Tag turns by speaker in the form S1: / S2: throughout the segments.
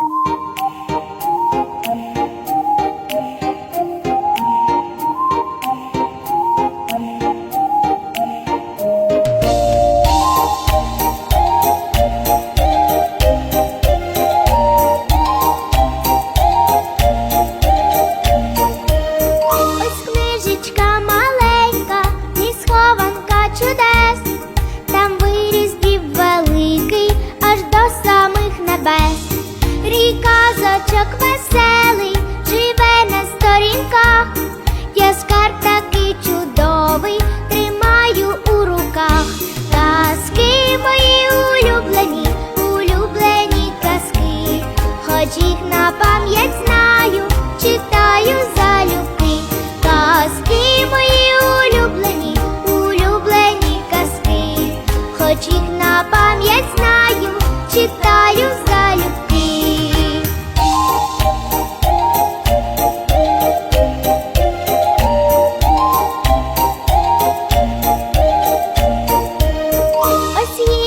S1: you зочок веселий, живе на сторінках. Я скарб такий чудовий, тримаю у руках. Казки мої улюблені, улюблені казки, хоч їх на пам'ять знаю, читаю залюбки. Казки мої улюблені, улюблені казки, хоч їх на пам'ять знаю, читаю залюбки. see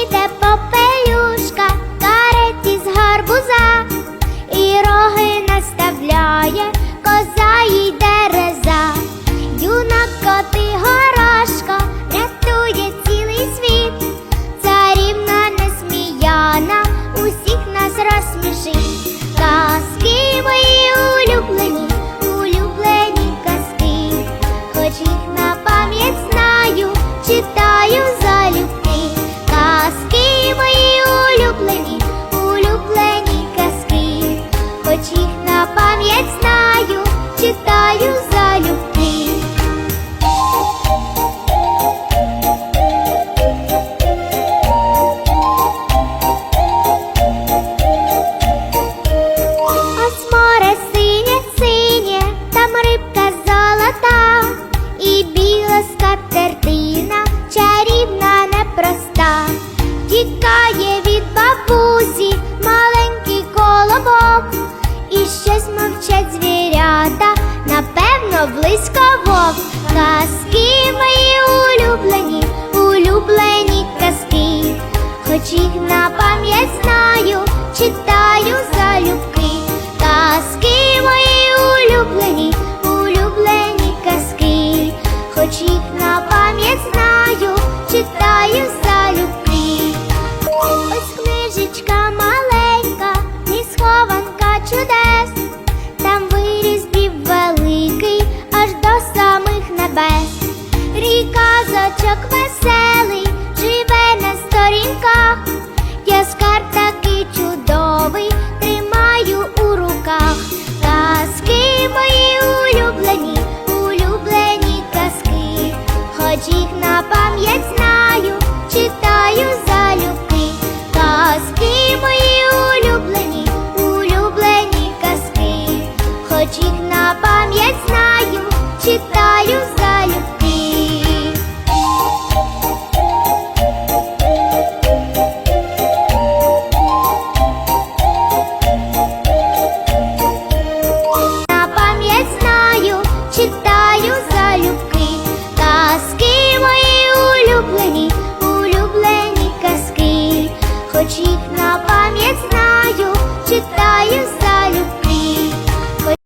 S1: пам'ять знаю, читаю залюбки. Близько вовк. Казки мої улюблені, улюблені казки, хоч їх на пам'ять знаю, читаю залюбки. Казки мої улюблені, улюблені казки, хоч їх на пам'ять знаю, читаю залюбки. Небес. Ріка зочок веселий, живе на сторінках. Я скарб такий чудовий, тримаю у руках. Казки мої улюблені, улюблені казки, хоч їх на пам'ять знаю, читаю залюбки. Казки мої улюблені, улюблені казки, хоч їх на пам'ять знаю, читаю